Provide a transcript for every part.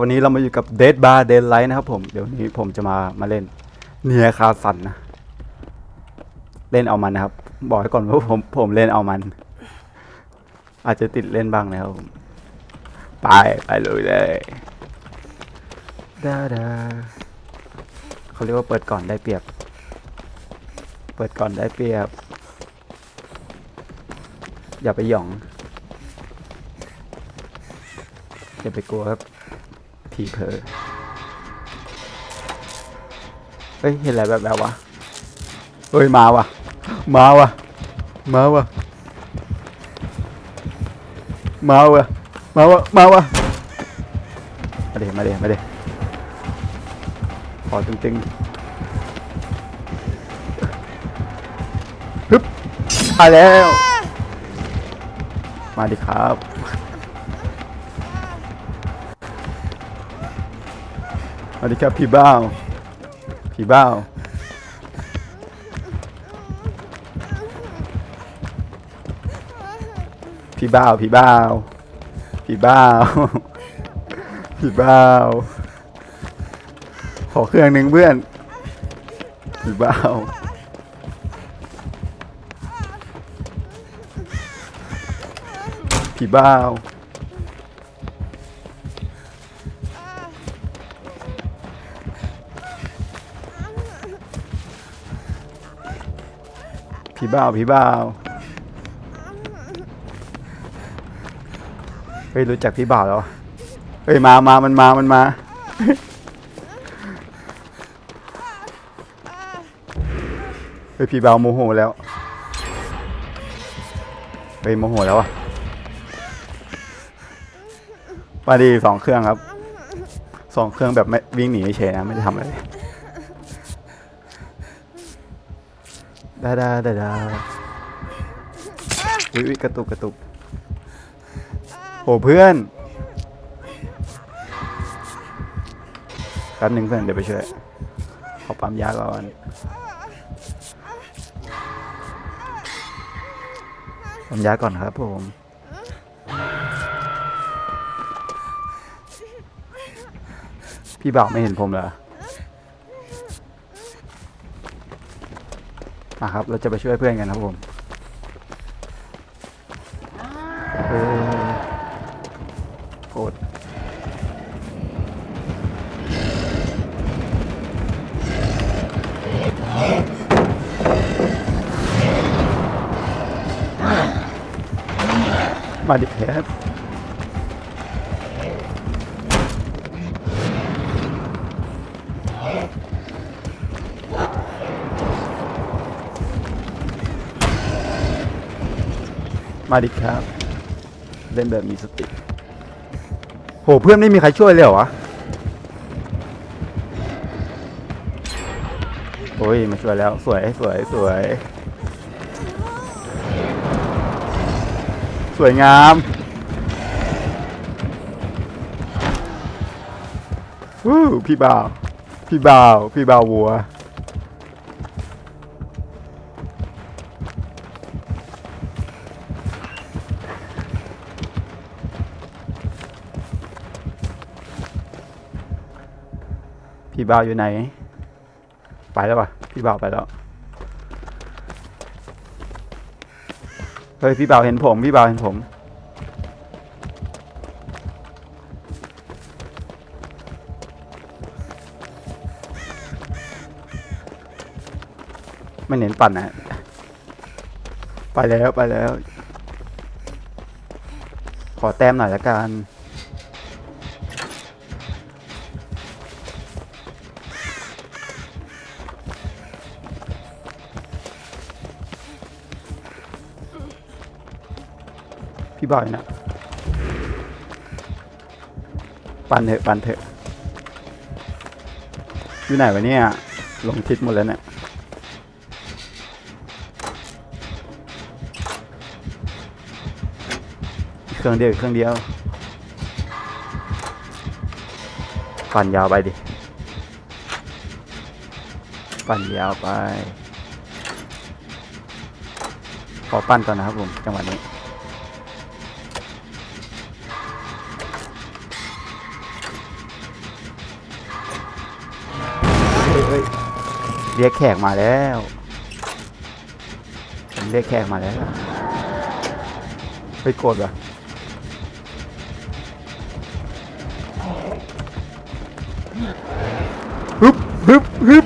วันนี้เรามาอยู่กับ Dead Bar Dead Light นะครับผม เดี๋ยวนี้ผมจะมามาเล่นเนียคาสันนะ เล่นเอามันนะครับ บอกไว้ก่อนว่าผมผมเล่นเอามัน อาจจะติดเล่นบ้างนะครับผมไป ไปเลยเลยดาดาเขาเรียกว่าเปิดก่อนได้เปรียบ เปิดก่อนได้เปรียบ อย่าไปหย่อง อย่าไปกลัวครับ ผีเพอเฮ้ย เห็นอะไรแบบแบบวะ เฮ้ย มาวะมาวะมาวะมาวะมาวะมาวะมาเดี๋ยวมาเดี๋ยวมาเดี๋ยวขอตึงๆฮึบมาแล้ว มาดิครับ สวัสดีครับพี่บ้าวพี่บ้าวพี่บ้าวพี่บ้าวพี่บ้าวพี่บ้าวขอเครื่องหนึ่งเพื่อนพี่บ้าวพี่บ้าว พี่บ้าวพี่บ้าวเฮ้ยรู้จักพี่บ่าวแล้วเฮ้ยมามามันมา มันมา เฮ้ยพี่บ่าวโมโหแล้ว เฮ้ยโมโหแล้วอะมาดีสองเครื่องครับ สองเครื่องแบบไม่วิ่งหนีเฉยนะไม่ได้ทำอะไร ดาดาดาดาอุ้ยอุ๊ยกระตุกกระตุกโอ้เพื่อนแป๊บหนึ่งเพื่อนเดี๋ยวไปช่วยขอปั๊มยาก่อนปั๊มยาก่อนครับผมพี่บ่าวไม่เห็นผมเหรอ มาครับ เราจะไปช่วยเพื่อนกันครับผมเออโกรธมาดิครับ มาดิครับเล่นแบบมีสติ โห เพื่อนไม่มีใครช่วยเลยเหรอวะ โอ้ย มาช่วยแล้ว สวย สวย สวย สวยงามวู้พี่บ่าว พี่บ่าว พี่บ่าววัว บ่าวอยู่ไหน ไปแล้วป่ะ พี่บ่าวไปแล้ว เฮ้ย พี่บ่าวเห็นผม พี่บ่าวเห็นผม ไม่เน้นปั่นนะ ไปแล้วไปแล้ว ขอแต้มหน่อยละกัน พี่บอยนะปันเถอะปันเถอะอยู่ไหนวะเนี่ยลงทิศหมดแล้วเนี่ยเครื่องเดียวเครื่องเดียวปั่นยาวไปดิปั่นยาวไป ขอปั่นก่อนนะครับผมจังหวะนี้ เรียกแขกมาแล้วผมเรียกแขกมาแล้ว ไปโกรธวะฮึบฮึบฮึบ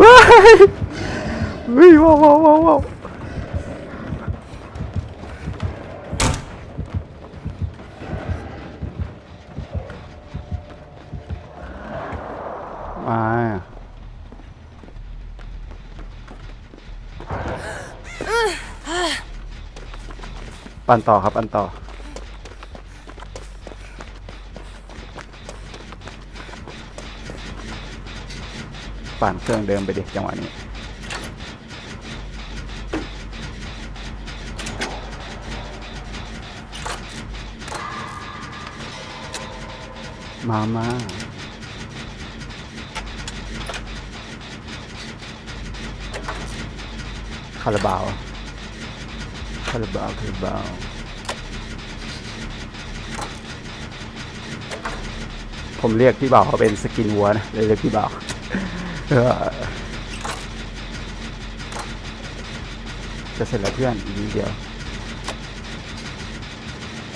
ว้ายว้าวว้าวว้าว ปั่นต่อครับปั่นต่อ ปั่นเครื่องเดิมไปดิจังหวะนี้ มามาคาราบาวาราบาวคาราบาวผมเรียกพี่บ่าวเขาเป็นสกินวัวนะเลยเรียกพี่บ่าวจะเสร็จแล้วเพื่อนอีกนิดเดียว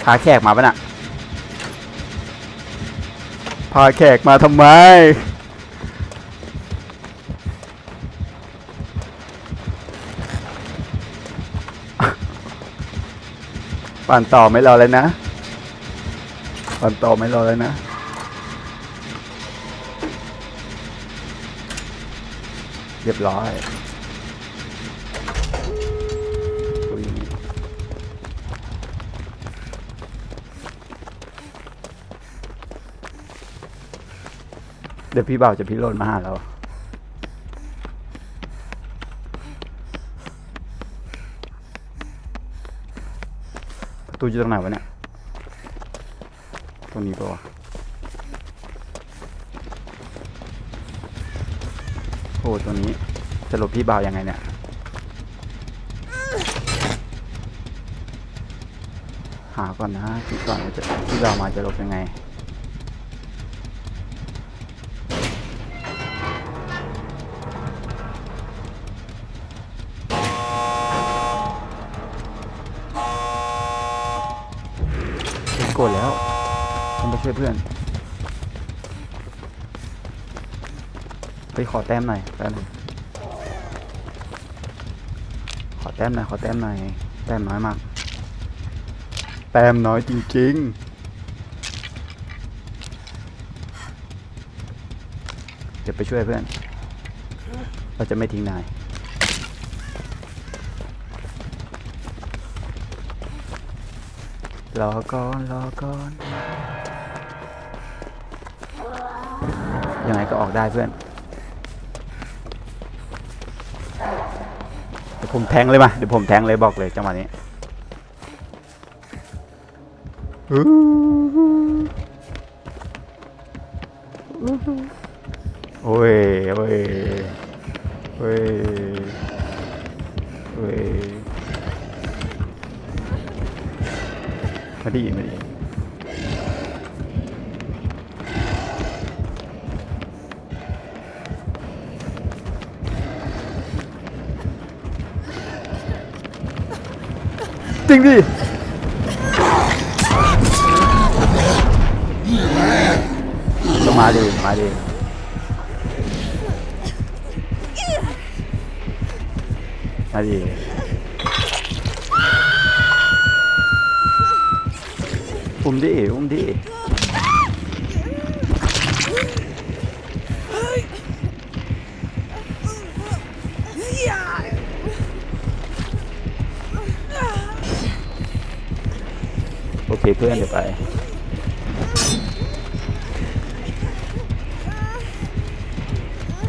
พาแขกมาปะน่ะพาแขกมาทำไม ปั่นต่อไม่รอเลยนะ ปั่นต่อไม่รอเลยนะ เรียบร้อยเดี๋ยวพี่บ่าวจะพิโรนมาหาเรา ประตูอยู่ตรงไหนวะเนี่ย ตรงนี้ปะวะโอ้ตัวนี้จะหลบพี่บ่าวยังไงเนี่ยหาก่อนนะคิดก่อนว่าจะพี่บ่าวมาจะหลบยังไง โกรธแล้วต้องไปช่วยเพื่อน ไปขอแต้มหน่อยแป๊บนึงขอแต้มหน่อยขอแต้มหน่อยแต้มน้อยมาก แต้มน้อยจริงๆเดี๋ยวไปช่วยเพื่อน เราจะไม่ทิ้งนาย รอก่อนรอก่อนยังไงก็ออกได้เพื่อนเดี๋ยวผมแทงเลยมาเดี๋ยวผมแทงเลยบอกเลยจังหวะนี้โอ้ยโอ้ยโอ้ยโอ้ย มาดีมาดีจริงดิก็มาดิมาดิมาดิ มดิอุ้มดิโอเคเพื่อนเดี๋ยวไป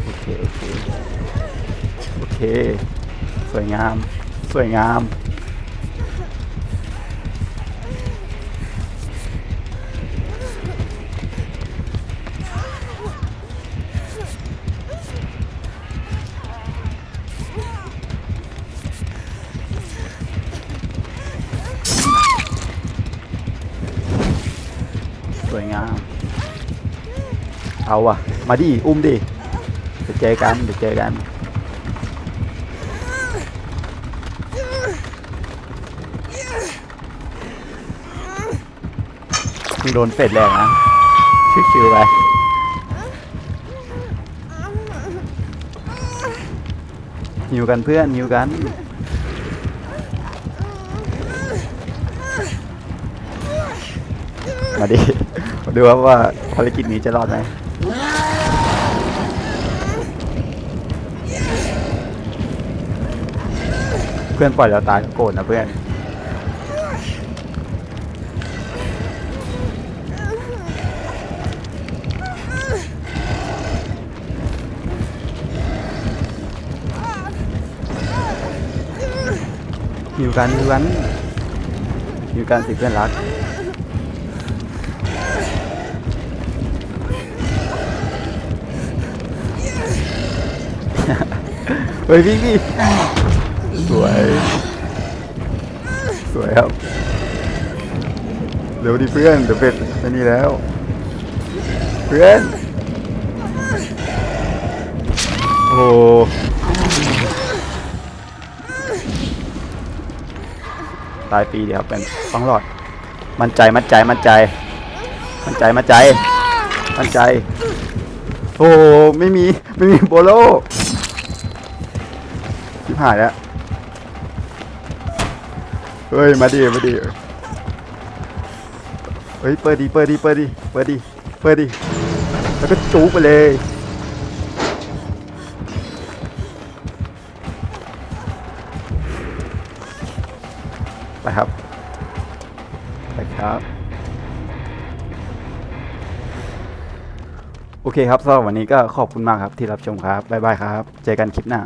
โอเคโอเคโอเคสวยงาม สวยงาม วยงาม เอาว่ะ มาดิ อุ้มดิเดี๋ยวเจอกันเดี๋ยวเจอกันมึงโดนเฟดแรงนะ ชิวๆไปหิวกันเพื่อนหิวกันมาดิ ดูครับว่าภารกิจนี้จะรอดไหมเพื่อนปล่อยเราตายก็โกรธนะเพื่อนหิวกันหิวกันหิวกันสิเพื่อนรัก เฮ้ยพี่พี่สวย สวยครับ เร็วดิเพื่อนเดี๋ยวเป็ดไปนี่แล้ว เพื่อน โอ้ตายปีเดียวครับเป็นต้องรอด มั่นใจมั่นใจมั่นใจ มั่นใจมั่นใจ มั่นใจ โอ้ไม่มี ไม่มีโบโล หายแล้วเฮ้ยมาดิมาดิเฮ้ยเปิดดีเปิดดีเปิดดีเปิดดีเปิดดีแล้วก็จูบไปเลยไปครับไปครับ โอเคครับสำหรับวันนี้ก็ขอบคุณมากครับที่รับชมครับ บ๊ายบายครับ เจอกันคลิปหน้า